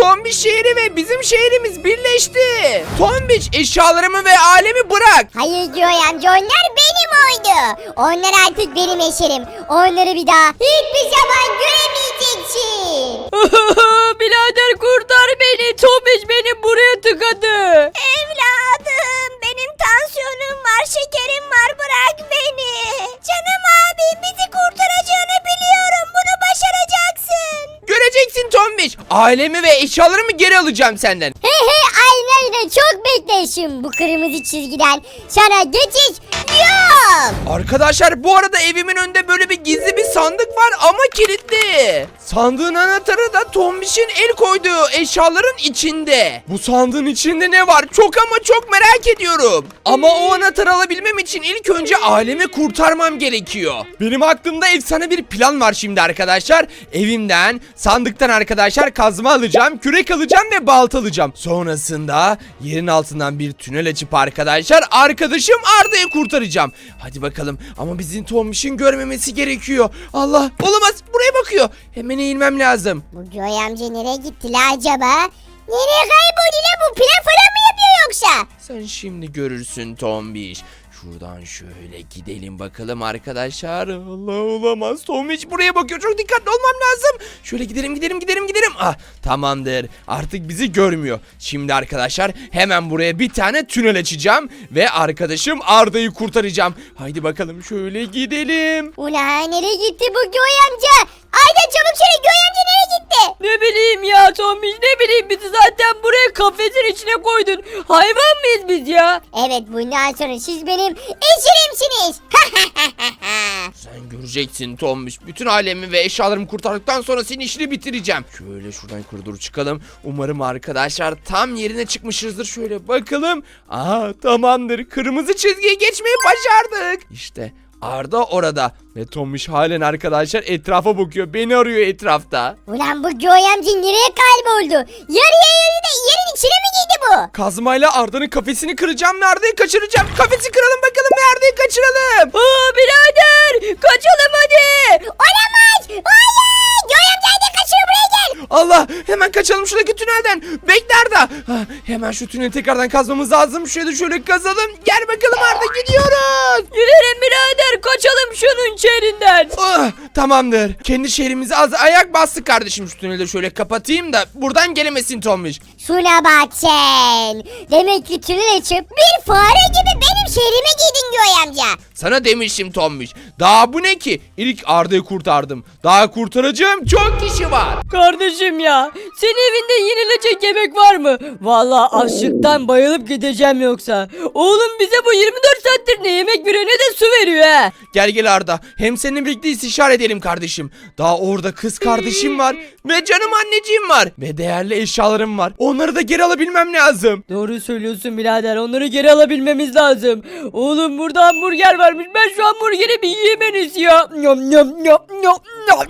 Tombiş şehri ve bizim şehrimiz birleşti. Tombiş eşyalarımı ve alemi bırak. Hayır Joy amca onlar benim oydu. Onlar artık benim eşerim. Onları bir daha hiçbir zaman göremeyeceksin. Birader kurtar beni. Tomiş beni buraya tıkadı. Evladım benim tansiyonum var şekerim var bırak beni. Canım abim bizi kurtaracağını biliyorum bunu başaracaksın. Göreceksin Tombiş. Ailemi ve eşyalarımı geri alacağım senden. He he aynen öyle çok bekleşim bu kırmızı çizgiden sana geçiş yok. Arkadaşlar bu arada evimin önünde böyle bir gizli bir sandık var ama kilitli. Sandığın anahtarı da Tombiş'in el koyduğu eşyaların içinde. Bu sandığın içinde ne var? Çok ama çok merak ediyorum. Ama o anahtarı alabilmem için ilk önce ailemi kurtarmam gerekiyor. Benim aklımda efsane bir plan var şimdi arkadaşlar. Evimden, sandıktan arkadaşlar kazma alacağım, kürek alacağım ve balta alacağım. Sonrasında yerin altından bir tünel açıp arkadaşlar arkadaşım Arda'yı kurtaracağım. Hadi bakalım ama bizim Tombiş'in görmemesi gerekiyor. Allah olamaz buraya bakıyor. Hemen eğilmem lazım. Bu Joy amca nereye gitti la acaba? Nereye kayboldu la bu plan falan mı yapıyor yoksa? Sen şimdi görürsün Tombiş. Şuradan şöyle gidelim bakalım arkadaşlar. Allah olamaz. Tombiş buraya bakıyor. Çok dikkatli olmam lazım. Şöyle gidelim gidelim gidelim gidelim. Ah tamamdır. Artık bizi görmüyor. Şimdi arkadaşlar hemen buraya bir tane tünel açacağım. Ve arkadaşım Arda'yı kurtaracağım. Haydi bakalım şöyle gidelim. Ula nereye gitti bu Joy amca? Ayda çabuk Joy amca nereye gitti? Ne bileyim ya Tomiş ne bileyim bizi zaten buraya kafesin içine koydun. Hayvan mıyız biz ya? Evet bundan sonra siz benim eşirimsiniz. Sen göreceksin Tombiş. Bütün ailemi ve eşyalarımı kurtardıktan sonra senin işini bitireceğim. Şöyle şuradan yukarı doğru çıkalım. Umarım arkadaşlar tam yerine çıkmışızdır. Şöyle bakalım. Aha tamamdır. Kırmızı çizgiyi geçmeyi başardık. İşte Arda orada. Ve Tombiş halen arkadaşlar etrafa bakıyor. Beni arıyor etrafta. Ulan bu Joy amca nereye kayboldu? Yarıya yarı da yerin içine mi girdi bu? Kazmayla Arda'nın kafesini kıracağım ve Arda'yı kaçıracağım. Kafesi kıralım bakalım ve Arda'yı kaçıralım. Aa birader kaçalım hadi. Olamaz. Hayır. Hadi kaçıyor buraya gel. Allah hemen kaçalım şuradaki tünelden. Bekle Arda. Ha, hemen şu tüneli tekrardan kazmamız lazım. Şöyle şöyle kazalım. Gel bakalım Arda gidiyoruz. Gidelim birader kaçalım şunun şehrinden. Ah, tamamdır. Kendi şehrimize az ayak bastık kardeşim. Şu tüneli de şöyle kapatayım da buradan gelemesin Tombiş. Şuna bak. Demek ki tünel açıp bir fare gibi benim şehrime girdin Joy amca. Sana demiştim Tombiş. Daha bu ne ki? İlk Arda'yı kurtardım. Daha kurtaracağım çok kişi var. Kardeşim ya senin evinde yenilecek yemek var mı? Vallahi açlıktan bayılıp gideceğim yoksa. Oğlum bize bu 24 saattir ne yemek veriyor ne de su veriyor he. Gel gel Arda. Hem seninle birlikte istişare edelim kardeşim. Daha orada kız kardeşim var. Ve canım anneciğim var. Ve değerli eşyalarım var. Onları da geri alabilmem lazım. Doğru söylüyorsun birader onları geri alabilmemiz lazım. Oğlum burada hamburger varmış ben şu hamburgeri bir yiyeyim en iyisi ya. Nyam, nyam, nyam, nyam, nyam,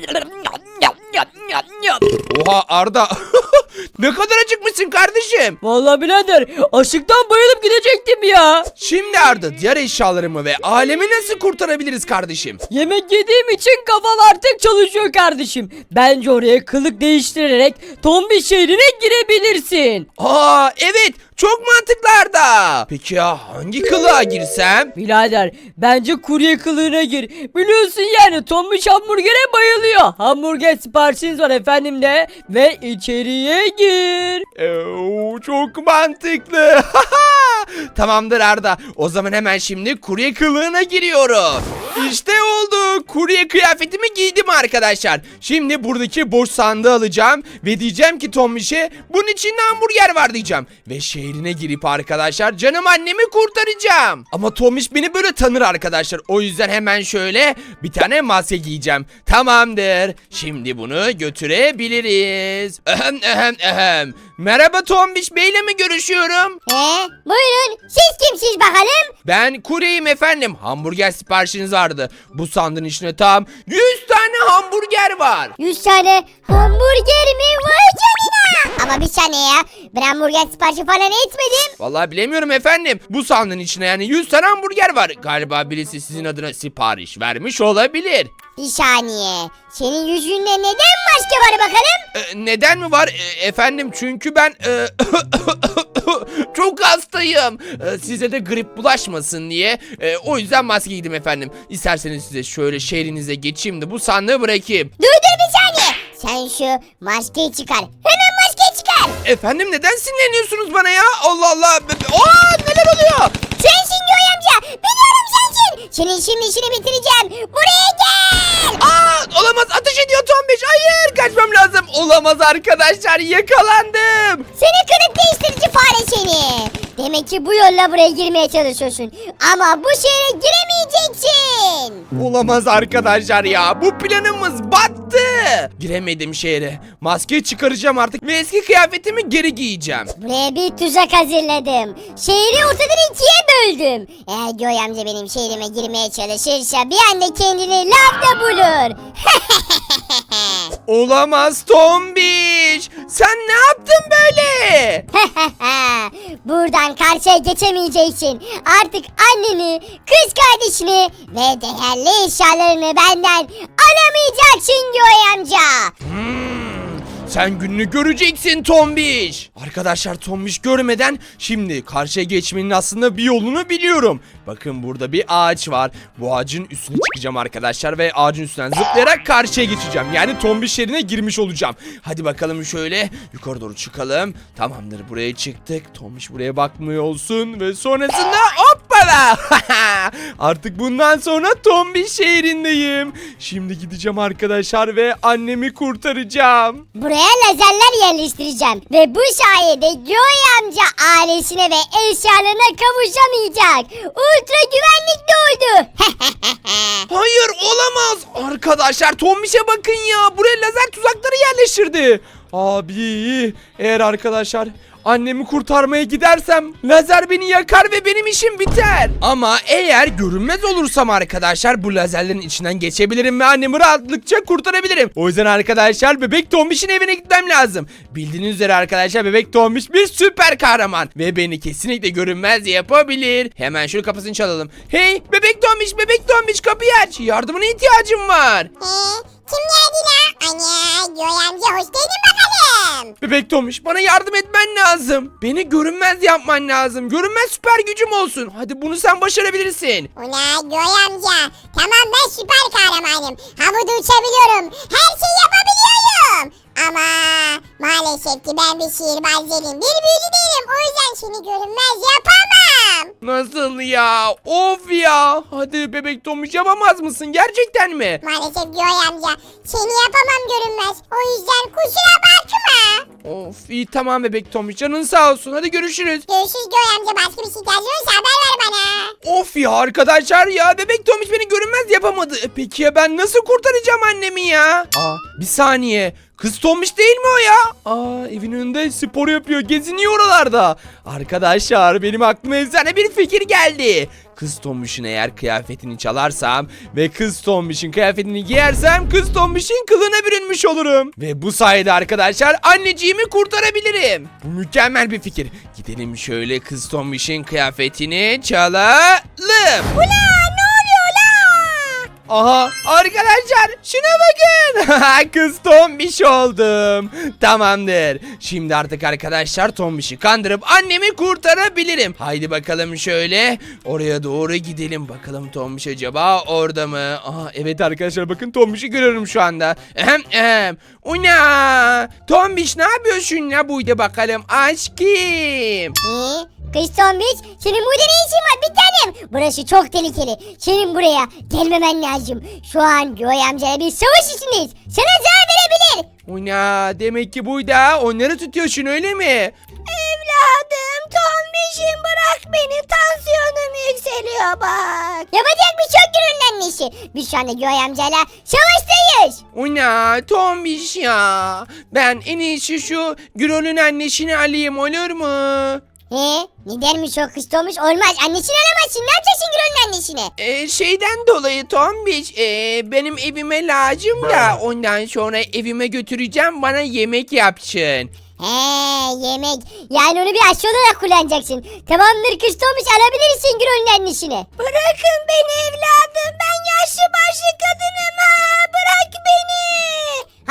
nyam, nyam, nyam, nyam. Oha Arda. ne kadar acıkmışsın kardeşim. Vallahi birader açlıktan bayılıp gidecektim ya. Şimdi Arda diğer eşyalarımı ve alemi nasıl kurtarabiliriz kardeşim? Yemek yediğim için kafam artık çalışıyor kardeşim. Bence oraya kılık değiştirerek Tombi şehrine girebilirsin. Aa evet çok mantıklı Arda. Peki ya hangi kılığa girsem? Birader bence kurye kılığına gir. Biliyorsun yani Tombiş hamburgere bayılıyor. Hamburger siparişiniz var efendim de ve içeriye gir. Oo, çok mantıklı. Tamamdır Arda. O zaman hemen şimdi kurye kılığına giriyorum. İşte oldu. Kurye kıyafetimi giydim arkadaşlar. Şimdi buradaki boş sandığı alacağım ve diyeceğim ki Tombiş'e bunun içinde hamburger var diyeceğim. Ve şehrine girip arkadaşlar canım annemi kurtaracağım. Ama Tombiş beni böyle tanır arkadaşlar. O yüzden hemen şöyle bir tane maske giyeceğim. Tamamdır. Şimdi bunu götürebiliriz. Ahem. Merhaba Tombiş Bey'le mi görüşüyorum? He? Buyurun siz kimsiniz bakalım? Ben kuryeyim efendim. Hamburger siparişiniz vardı. Bu sandığın içine tam 100 tane hamburger var. 100 tane hamburger mi var canına? Ama bir saniye ya ben hamburger siparişi falan etmedim. Vallahi bilemiyorum efendim. Bu sandığın içine yani 100 tane hamburger var. Galiba birisi sizin adına sipariş vermiş olabilir. Bir saniye. Senin yüzünde neden maske var bakalım? E, neden mi var? E, efendim çünkü ben e, çok hastayım. E, size de grip bulaşmasın diye. E, o yüzden maske giydim efendim. İsterseniz size şöyle şehrinize geçeyim de bu sandığı bırakayım. Dur dur bir saniye. Sen şu maskeyi çıkar. Hemen maskeyi çıkar. Efendim neden sinirleniyorsunuz bana ya? Allah Allah. Aa neler oluyor? Sensin Göğe amca. Biliyorum sensin. Senin şimdi işini bitireceğim. Buraya gel. Aa olamaz ateş ediyor Tombiş. Hayır kaçmam lazım. Olamaz arkadaşlar yakalandım. Seni kırık değiştirici fare seni. Demek ki bu yolla buraya girmeye çalışıyorsun. Ama bu şehre giremeyeceksin. Olamaz arkadaşlar ya. Bu planımız battı. Giremedim şehre. Maskeyi çıkaracağım artık ve eski kıyafetimi geri giyeceğim. Buraya bir tuzak hazırladım. Şehri ortadan ikiye böldüm. Eğer Göğe amca benim şehrime girmeye çalışırsa bir anda kendini lavda bulur. Olamaz Tombiş. Sen ne yaptın böyle? Buradan karşıya geçemeyeceksin. Artık anneni, kız kardeşini ve değerli eşyalarını benden alamayacaksın Göğe amca. Sen gününü göreceksin Tombiş. Arkadaşlar Tombiş görmeden şimdi karşıya geçmenin aslında bir yolunu biliyorum. Bakın burada bir ağaç var. Bu ağacın üstüne çıkacağım arkadaşlar ve ağacın üstünden zıplayarak karşıya geçeceğim. Yani Tombiş yerine girmiş olacağım. Hadi bakalım şöyle yukarı doğru çıkalım. Tamamdır buraya çıktık. Tombiş buraya bakmıyor olsun ve sonrasında hoppala. Artık bundan sonra Tombiş şehrindeyim. Şimdi gideceğim arkadaşlar ve annemi kurtaracağım. Buraya lazerler yerleştireceğim. Ve bu sayede Göğe amca ailesine ve eşyalarına kavuşamayacak. Ultra güvenlikli oldu. Hayır olamaz. Arkadaşlar Tombiş'e bakın ya. Buraya lazer tuzakları yerleştirdi. Abi eğer arkadaşlar annemi kurtarmaya gidersem lazer beni yakar ve benim işim biter. Ama eğer görünmez olursam arkadaşlar bu lazerlerin içinden geçebilirim ve annemi rahatlıkça kurtarabilirim. O yüzden arkadaşlar bebek Tombiş'in evine gitmem lazım. Bildiğiniz üzere arkadaşlar bebek Tombiş bir süper kahraman ve beni kesinlikle görünmez yapabilir. Hemen şunu kapısını çalalım. Hey bebek Tombiş bebek Tombiş kapıyı aç. Yardımına ihtiyacım var. Ee, kim geldi? Ana amca hoş geldin bakalım. Bebek Tomiş bana yardım etmen lazım. Beni görünmez yapman lazım. Görünmez süper gücüm olsun. Hadi bunu sen başarabilirsin. Ula amca tamam ben süper kahramanım. Havada uçabiliyorum. Her şeyi yapabiliyorum. Ama maalesef ki ben bir sihirbaz değilim. Bir büyücü değilim. O yüzden seni görünmez yapamam. Nasıl ya? Of ya. Hadi bebek Tomiş yapamaz mısın? Gerçekten mi? Maalesef Göğe amca seni yapamam görünmez. O yüzden kusura bakma. Of iyi tamam bebek Tomiş. Canın sağ olsun. Hadi görüşürüz. Görüşürüz Göğe amca. Başka bir şey ihtiyacın olursa haber ver bana. Of ya arkadaşlar ya bebek Tomiş beni görünmez yapamadı. E, peki ya ben nasıl kurtaracağım annemi ya? Aa bir saniye. Kız Tomiş değil mi o ya? Aa evin önünde spor yapıyor. Geziniyor oralarda. Arkadaşlar benim aklıma efsane bir fikir geldi. Kız Tomiş'in eğer kıyafetini çalarsam ve kız Tomiş'in kıyafetini giyersem kız Tomiş'in kılına bürünmüş olurum. Ve bu sayede arkadaşlar anneciğimi kurtarabilirim. Bu mükemmel bir fikir. Gidelim şöyle kız Tomiş'in kıyafetini çalalım. Ula ne oluyor la? Aha arkadaşlar şuna bakın. Kız tombiş oldum. Tamamdır. Şimdi artık arkadaşlar tombişi kandırıp annemi kurtarabilirim. Haydi bakalım şöyle oraya doğru gidelim. Bakalım tombiş acaba orada mı? Aha evet arkadaşlar bakın tombişi görüyorum şu anda. Ehem ehem. Una. Tombiş ne yapıyorsun ya buydu bakalım aşkım. Ee, Kız Tombiç senin burada ne işin var bir tanem? Burası çok tehlikeli. Senin buraya gelmemen lazım. Şu an Göğe amcayla bir savaş içindeyiz. Sana zarar verebilir. Una demek ki buydu onları tutuyorsun öyle mi? Evladım Tombiş'im bırak beni tansiyonum yükseliyor bak. Yapacak bir yok Gürül'ün annesi. Biz şu anda Göğe amcayla savaştayız. Una tombiş ya. Ben en iyisi şu Gürol'ün annesini alayım olur mu? He? Ne dermiş o kız Tombiş? Olmaz annesini alamazsın. Ne yapacaksın Gürül'ün annesine? Ee, şeyden dolayı tombiş ee, benim evime lazım da ondan sonra evime götüreceğim bana yemek yapsın. He yemek. Yani onu bir aşçı olarak kullanacaksın. Tamamdır kız Tombiş alabilirsin Gürül'ün annesini. Bırakın beni evladım. Ben yaşlı başlı kadınım. bırak beni.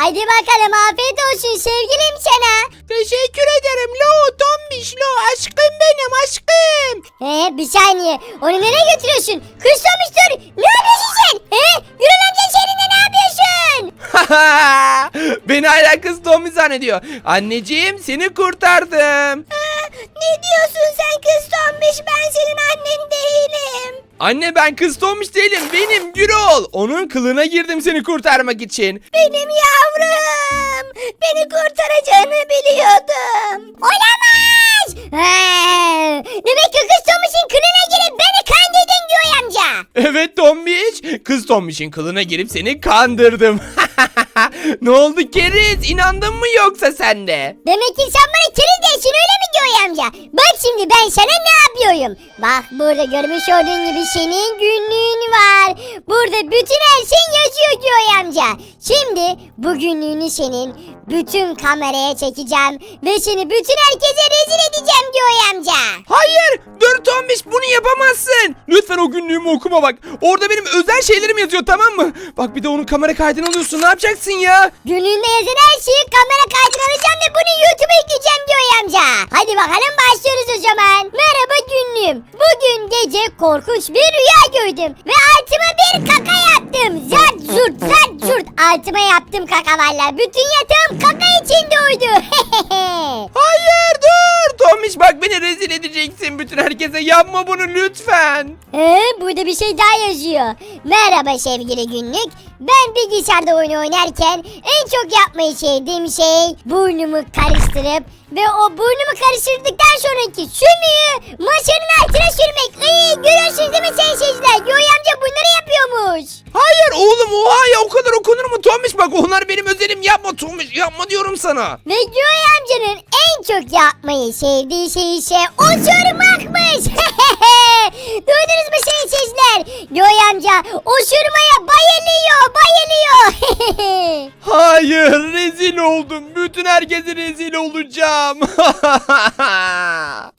Hadi bakalım afiyet olsun sevgilim sana. Teşekkür ederim Lo Tombiş Lo aşkım benim aşkım. He bir saniye. Onu nereye götürüyorsun? Kız Tomiş dur. Ne yapıyorsun sen? He? Gürül amca ne yapıyorsun? Beni hala kız Tombiş zannediyor. Anneciğim seni kurtardım. Ne diyorsun sen kız Tomiş? Ben senin annen değilim. Anne ben kız Tombiş değilim benim Gürol. Onun kılına girdim seni kurtarmak için. Benim yavrum. Beni kurtaracağını biliyordum. Olamaz. He. Demek ki kız Tomiş'in kılına girip beni kandırdın Göğe amca. Evet Tombiş. Kız Tombiş'in kılına girip seni kandırdım. ne oldu Keriz? İnandın mı yoksa sen de? Demek ki sen bana keriz değilsin öyle mi Göğe amca? Bak şimdi ben sana ne yapıyorum? Bak burada görmüş olduğun gibi senin günlüğün var. Burada bütün her şey yazıyor Göğe amca. Şimdi bu günlüğünü senin bütün kameraya çekeceğim. Ve seni bütün herkese rezil edeceğim Göğe amca. Hayır! Dur Tombiş bunu yapamazsın. Lütfen o günlüğümü okuma bak. Orada benim özel şeylerim yazıyor tamam mı? Bak bir de onun kamera kaydını alıyorsun. Ne yapacaksın ya? Günlüğünde yazan her şeyi kamera kaydına alacağım ve bunu YouTube'a yükleyeceğim Göğe amca. Hadi bakalım başlıyoruz o zaman. Merhaba günlüğüm. Bugün gece korkunç bir rüya gördüm. Ve altıma bir kaka yaptım. Zart zurt zart zurt. Altıma yaptım kaka valla. Bütün yatağım kaka içinde uydu. Hayır dur! Tombiş bak beni rezil edeceksin bütün herkese. Yapma bunu lütfen. Ee, burada bir şey daha yazıyor. Merhaba sevgili günlük. Ben bilgisayarda oyun oynarken en çok yapmayı sevdiğim şey burnumu karıştırıp ve o burnumu karıştırdıktan sonraki sümüğü masanın altına sürmek. İyi görüyorsunuz değil mi sayın seyirciler? Yoy amca bunları yapıyormuş. Hayır oğlum oha ya o kadar okunur mu Tombiş bak onlar benim özelim yapma Tombiş yapma diyorum sana. Ve Yoy amcanın en çok yapmayı sevdiği şey ise osurmakmış. Duydunuz mu sayın seyirciler? Yoy amca osurmaya bayılıyor bayılıyor. Hayır rezil oldum. Bütün herkese rezil olacağım.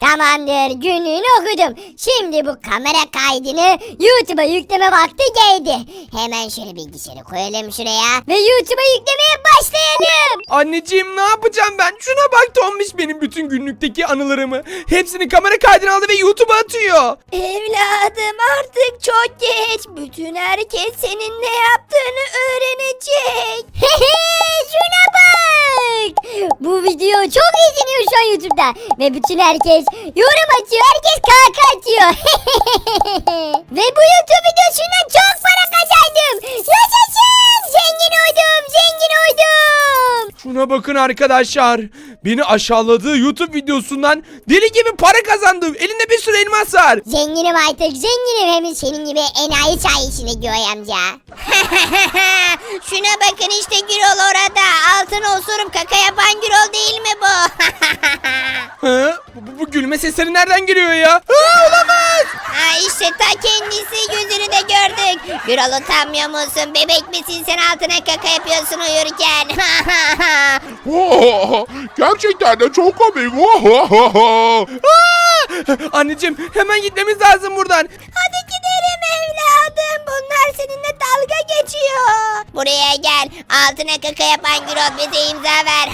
Tamamdır günlüğünü okudum. Şimdi bu kamera kaydını YouTube'a yükleme vakti geldi. Hemen şöyle bilgisayarı koyalım şuraya ve YouTube'a yüklemeye başlayalım. Anneciğim ne yapacağım ben? Şuna bak Tombiş benim bütün günlükteki anılarımı. Hepsini kamera kaydına aldı ve YouTube'a atıyor. Evladım artık çok geç. Bütün herkes senin ne yaptığını öğrenecek. Şuna bak. Bu video çok izleniyor şu an YouTube'da. Ve bütün herkes yorum atıyor. Herkes kaka atıyor. Ve bu YouTube videosundan çok para kazandım. Yaşasın. Zengin oldum. Zengin oldum. Şuna bakın arkadaşlar. Beni aşağıladığı YouTube videosundan deli gibi para kazandı. Elinde bir sürü elmas var. Zenginim artık zenginim hem senin gibi enayi sayesinde Göğe amca. Şuna bakın işte Gürol orada. Altın osurup kaka yapan Gürol değil mi bu? Hı? Bu, gülme sesleri nereden geliyor ya? Ha, olamaz. ha işte ta kendisi gözünü de gördük. Gürol utanmıyor musun? Bebek misin sen altına kaka yapıyorsun uyurken? Gerçekten de çok komik. Aa! Anneciğim hemen gitmemiz lazım buradan. Hadi gidelim evladım. Bunlar seninle dalga geçiyor. Buraya gel. Altına kaka yapan Gürol bize imza ver.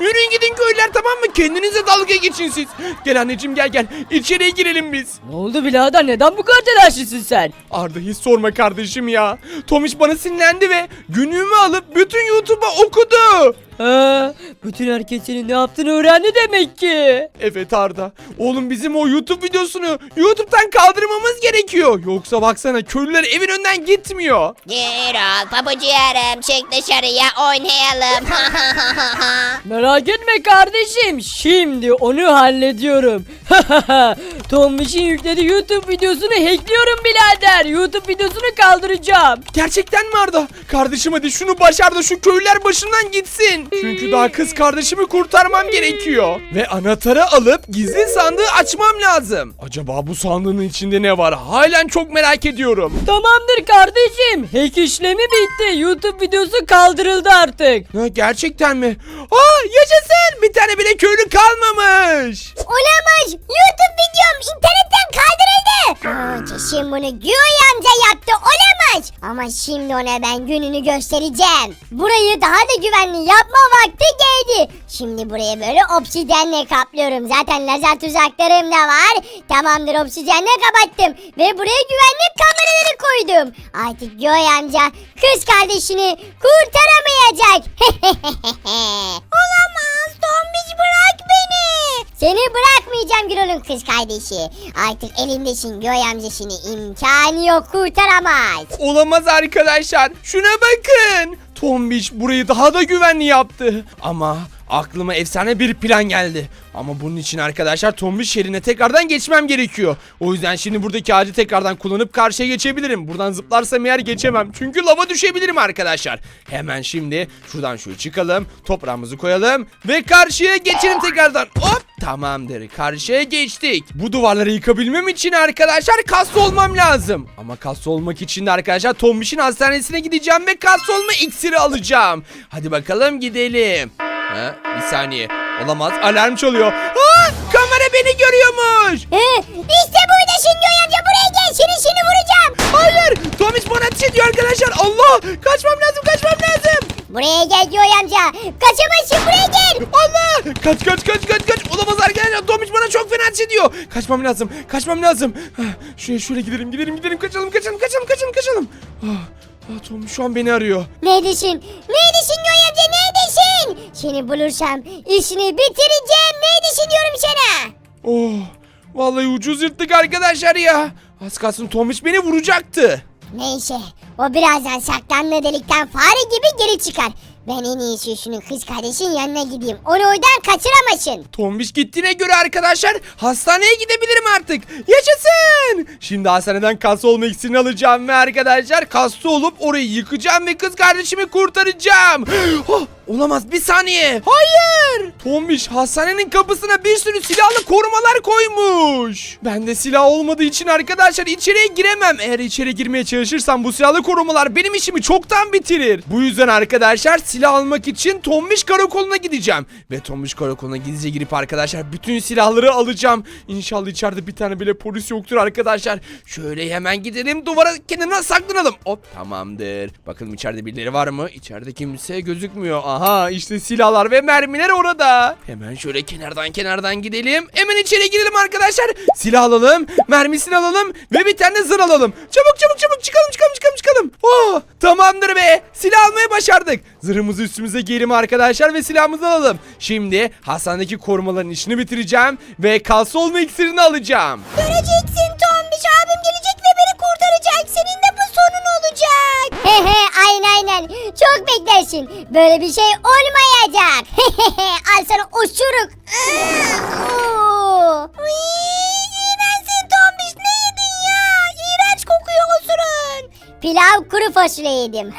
Yürüyün gidin köylüler tamam mı? Kendinize dalga geçin siz. Gel anneciğim gel gel. İçeriye girelim biz. Ne oldu birader neden bu kadar telaşlısın sen? Arda hiç sorma kardeşim ya. Tomiş bana sinirlendi ve günümü alıp bütün YouTube'a okudu. Ha, bütün herkes senin ne yaptığını öğrendi demek ki. Evet Arda. Oğlum bizim o YouTube videosunu YouTube'dan kaldırmamız gerekiyor. Yoksa baksana köylüler evin önünden gitmiyor. Gürol pabucu yarım çık dışarıya oynayalım. Merak etme kardeşim. Şimdi onu hallediyorum. Tombiş'in yüklediği YouTube videosunu hackliyorum birader. YouTube videosunu kaldıracağım. Gerçekten mi Arda? Kardeşim hadi şunu başar da şu köylüler başından gitsin. Çünkü daha kız kardeşimi kurtarmam gerekiyor. Ve anahtarı alıp gizli sandığı açmam lazım. Acaba bu sandığın içinde ne var? Halen çok merak ediyorum. Tamamdır kardeşim. Hack işlemi bitti. YouTube videosu kaldırıldı artık. Ha, gerçekten mi? Aa yaşasın! Bir tane bile köylü kalmamış. Olamaz. YouTube videom internetten kaldırıldı. Aa, kesin bunu Güyoy amca yaptı. Olamaz. Ama şimdi ona ben gününü göstereceğim. Burayı daha da güvenli yapma vakti geldi. Şimdi burayı böyle obsidyenle kaplıyorum. Zaten lazer tuzaklarım da var. Tamamdır obsidyenle kapattım. Ve buraya güvenlik kameraları koydum. Artık Joy amca kız kardeşini kurtaramayacak. Olamaz. Tombiş bırak beni. Seni bırakmayacağım Gürol'un kız kardeşi. Artık elindesin Göğe amca seni imkanı yok kurtaramaz. Olamaz arkadaşlar. Şuna bakın. Tombiş burayı daha da güvenli yaptı. Ama aklıma efsane bir plan geldi. Ama bunun için arkadaşlar Tombiş yerine tekrardan geçmem gerekiyor. O yüzden şimdi buradaki ağacı tekrardan kullanıp karşıya geçebilirim. Buradan zıplarsam eğer geçemem. Çünkü lava düşebilirim arkadaşlar. Hemen şimdi şuradan şöyle çıkalım. Toprağımızı koyalım. Ve karşıya geçelim tekrardan. Hop tamamdır. Karşıya geçtik. Bu duvarları yıkabilmem için arkadaşlar kaslı olmam lazım. Ama kaslı olmak için de arkadaşlar Tombiş'in hastanesine gideceğim ve kaslı olma iksiri alacağım. Hadi bakalım gidelim. Ha, bir saniye. Olamaz. Alarm çalıyor. Aa, kamera beni görüyormuş. He, işte buradasın Göğe amca buraya gel seni seni vuracağım. Hayır. Tomiş bana ateş ediyor arkadaşlar. Allah. Kaçmam lazım. Kaçmam lazım. Buraya gel Göğe amca. Kaçamazsın buraya gel. Allah. Kaç kaç kaç kaç kaç. Olamaz arkadaşlar. Tomiş bana çok fena ateş ediyor. Kaçmam lazım. Kaçmam lazım. Ah, Şuraya şöyle gidelim gidelim gidelim. Kaçalım kaçalım kaçalım kaçalım kaçalım. Ah, ah, Tomiş şu an beni arıyor. Neredesin? Neredesin Göğe amca neredesin? Seni bulursam işini bitireceğim. Neredesin diyorum sana. Oh. Vallahi ucuz yırttık arkadaşlar ya. Az kalsın Tomiş beni vuracaktı. Neyse o birazdan saklanma delikten fare gibi geri çıkar. Ben en iyisi şunun kız kardeşin yanına gideyim. Onu oradan kaçıramasın. Tombiş gittiğine göre arkadaşlar hastaneye gidebilirim artık. Yaşasın. Şimdi hastaneden kasa olma iksirini alacağım ve arkadaşlar kasta olup orayı yıkacağım ve kız kardeşimi kurtaracağım. Oh, olamaz bir saniye. Hayır. Tombiş hastanenin kapısına bir sürü silahlı korumalar koymuş. Ben de silah olmadığı için arkadaşlar içeriye giremem. Eğer içeri girmeye çalışırsam bu silahlı korumalar benim işimi çoktan bitirir. Bu yüzden arkadaşlar silah almak için Tombiş karakoluna gideceğim. Ve Tombiş karakoluna gizlice girip arkadaşlar bütün silahları alacağım. İnşallah içeride bir tane bile polis yoktur arkadaşlar. Şöyle hemen gidelim duvara kenarına saklanalım. Hop tamamdır. Bakalım içeride birileri var mı? İçeride kimse gözükmüyor. Aha işte silahlar ve mermiler orada. Hemen şöyle kenardan kenardan gidelim. Hemen içeri girelim arkadaşlar. Silah alalım. Mermisini alalım. Ve bir tane zırh alalım. Çabuk çabuk çabuk çıkalım çıkalım çıkalım çıkalım. Oh tamamdır be. Silah almayı başardık. Zırhımızı üstümüze giyelim arkadaşlar ve silahımızı alalım. Şimdi hastanedeki korumaların işini bitireceğim. Ve kalsa olma iksirini alacağım. Göreceksin ve kurtaracak. Senin de bu sonun olacak. He he aynen aynen. Çok beklersin. Böyle bir şey olmayacak. Al sana uçuruk. İğrençsin Tombiş ne yedin ya? İğrenç kokuyor osurun. Pilav kuru fasulye yedim.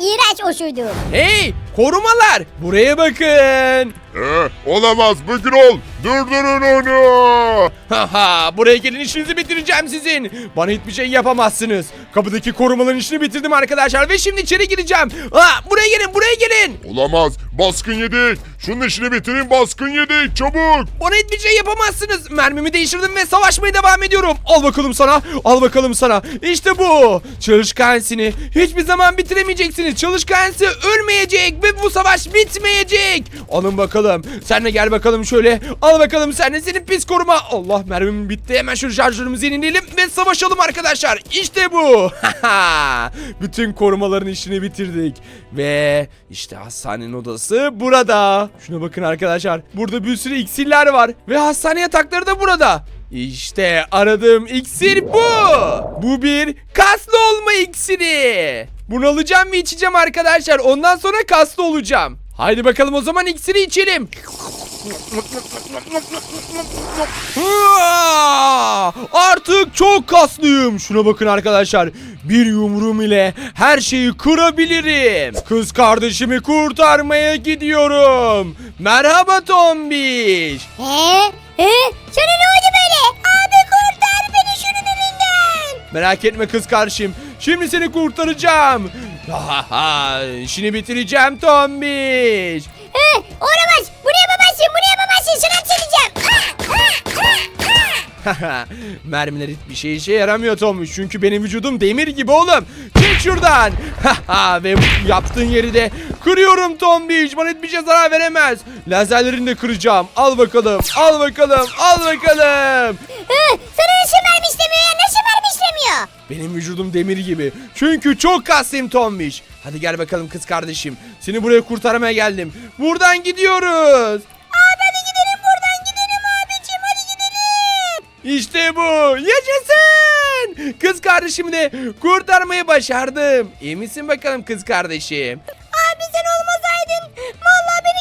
İğrenç osuydum. Hey korumalar buraya bakın. Ee, olamaz bu Gürol. Durdurun onu. Haha buraya gelin işinizi bitireceğim sizin. Bana hiçbir şey yapamazsınız. Kapıdaki korumaların işini bitirdim arkadaşlar ve şimdi içeri gireceğim. Aa, buraya gelin buraya gelin. Olamaz. Baskın yedik. Şunun işini bitirin baskın yedik çabuk. Bana hiçbir şey yapamazsınız. Mermimi değiştirdim ve savaşmaya devam ediyorum. Al bakalım sana. Al bakalım sana. İşte bu. Çalışkan seni hiçbir zaman bitiremeyeceksiniz. Çalışkan Seni ölmeyecek ve bu savaş bitmeyecek. Alın bakalım. Sen de gel bakalım şöyle. Al bakalım sen de senin pis koruma. Allah mermim bitti. Hemen şu şarjörümüzü yenileyelim ve savaşalım arkadaşlar. İşte bu. Bütün korumaların işini bitirdik. Ve işte hastanenin odası burada. Şuna bakın arkadaşlar. Burada bir sürü iksirler var. Ve hastane yatakları da burada. İşte aradığım iksir bu. Bu bir kaslı olma iksiri. Bunu alacağım ve içeceğim arkadaşlar. Ondan sonra kaslı olacağım. Haydi bakalım o zaman iksiri içelim. Artık çok kaslıyım. Şuna bakın arkadaşlar. Bir yumruğum ile her şeyi kırabilirim. Kız kardeşimi kurtarmaya gidiyorum. Merhaba Tombiş. He? He? Sana ne oldu böyle? Abi kurtar beni şunun elinden. Merak etme kız kardeşim. Şimdi seni kurtaracağım. Ha ha, işini bitireceğim Tombiş. He? Olamaz. Buraya babasın buraya babasın sana çeleceğim. Ah, ah, ah, ah. Mermiler hiçbir şey işe yaramıyor Tombiş. Çünkü benim vücudum demir gibi oğlum. Git şuradan. Ve bu yaptığın yeri de kırıyorum Tombiş. Bana hiçbir şey zarar veremez. Lazerlerini de kıracağım. Al bakalım. Al bakalım. Al bakalım. Hı, sana nasıl mermi istemiyor ya? Benim vücudum demir gibi. Çünkü çok kaslıyım Tombiş. Hadi gel bakalım kız kardeşim. Seni buraya kurtarmaya geldim. Buradan gidiyoruz. Abi hadi gidelim buradan gidelim abicim hadi gidelim. İşte bu. Yaşasın. Kız kardeşimi de kurtarmayı başardım. İyi misin bakalım kız kardeşim? Abi sen olmasaydın vallahi beni.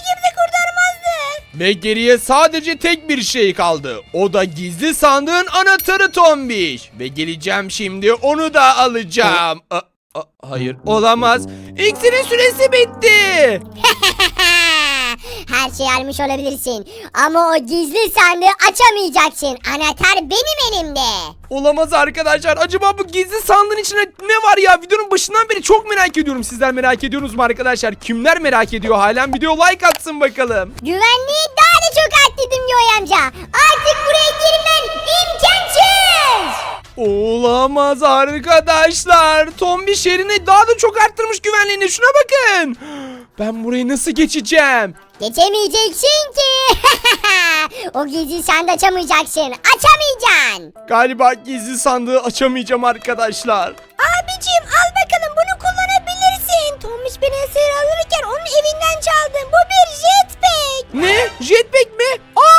Ve geriye sadece tek bir şey kaldı. O da gizli sandığın anahtarı Tombiş. Ve geleceğim şimdi onu da alacağım. A- a- hayır olamaz. İksirin süresi bitti. Her şeyi almış olabilirsin. Ama o gizli sandığı açamayacaksın. Anahtar benim elimde. Olamaz arkadaşlar. Acaba bu gizli sandığın içinde ne var ya? Videonun başından beri çok merak ediyorum. Sizler merak ediyorsunuz mu arkadaşlar? Kimler merak ediyor halen? Video like atsın bakalım. Güvenliği daha da çok arttırdım Yoy amca. Artık buraya girmen imkansız. Olamaz arkadaşlar. Tombiş yerini daha da çok arttırmış güvenliğini. Şuna bakın. Ben burayı nasıl geçeceğim? Geçemeyeceksin ki. o gizli sandığı açamayacaksın. Açamayacaksın. Galiba gizli sandığı açamayacağım arkadaşlar. Abicim al bakalım bunu kullanabilirsin. Tomiş beni esir alırken onun evinden çaldım. Bu bir jetpack. Ne? Jetpack mi? Aa!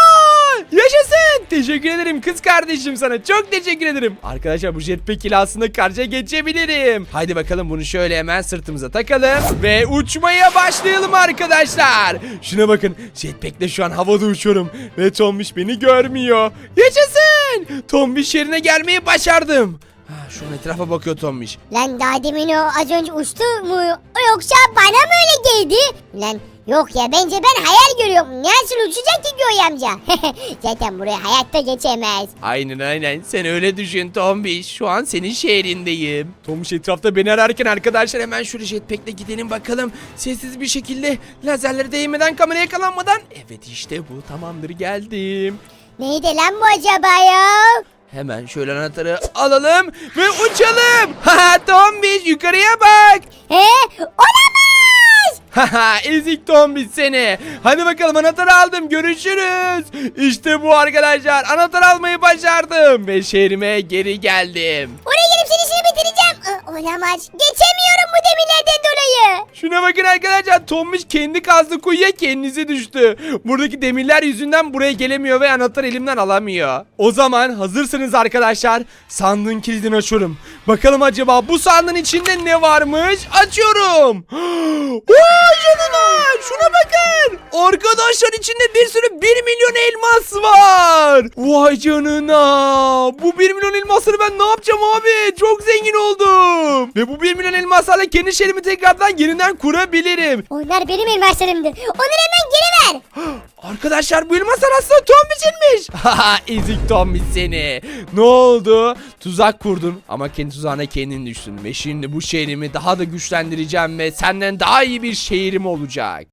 Yaşasın! Teşekkür ederim kız kardeşim sana. Çok teşekkür ederim. Arkadaşlar bu jetpack ile aslında karşıya geçebilirim. Haydi bakalım bunu şöyle hemen sırtımıza takalım. Ve uçmaya başlayalım arkadaşlar. Şuna bakın. Jetpack'le şu an havada uçuyorum. Ve Tombiş beni görmüyor. Yaşasın! Tombiş yerine gelmeyi başardım. Ha, şu etrafa bakıyor Tombiş. Lan daha demin o az önce uçtu mu yoksa bana mı öyle geldi? Lan yok ya bence ben hayal görüyorum. Nasıl uçacak ki Göğe amca? Zaten buraya hayatta geçemez. Aynen aynen sen öyle düşün Tombiş. Şu an senin şehrindeyim. Tombiş etrafta beni ararken arkadaşlar hemen şöyle jetpack'le gidelim bakalım. Sessiz bir şekilde lazerlere değmeden kameraya yakalanmadan. Evet işte bu tamamdır geldim. Neydi lan bu acaba ya? Hemen şöyle anahtarı alalım ve uçalım. Haha Tombiş yukarıya bak. He? Olamaz! Haha ezik Tombiş seni. Hadi bakalım anahtarı aldım görüşürüz. İşte bu arkadaşlar anahtar almayı başardım ve şehrime geri geldim. Oraya gelip seni işini bitireceğim. Aa, Olamaz. Geçemiyorum bu demirlerden dolayı. Şuna bakın arkadaşlar Tombiş kendi kazdığı kuyuya kendisi düştü. Buradaki demirler yüzünden buraya gelemiyor ve anahtar elimden alamıyor. O zaman hazırsınız arkadaşlar sandığın kilidini açıyorum. Bakalım acaba bu sandığın içinde ne varmış? Açıyorum. Canına şuna bakın. Arkadaşlar içinde bir sürü 1 milyon elmas var. Vay canına. Bu 1 milyon elmasları ben ne yapacağım abi? Çok zengin oldum. Ve bu 1 milyon elmaslarla kendi şehrimi tekrardan yeniden kurabilirim. Onlar benim elmaslarımdı. Onları hemen geri ver. Arkadaşlar bu elmaslar aslında Tom biçilmiş. Haha ezik Tom seni. Ne oldu? Tuzak kurdun ama kendi tuzağına kendin düştün. Ve şimdi bu şehrimi daha da güçlendireceğim ve senden daha iyi bir şehrim olacak.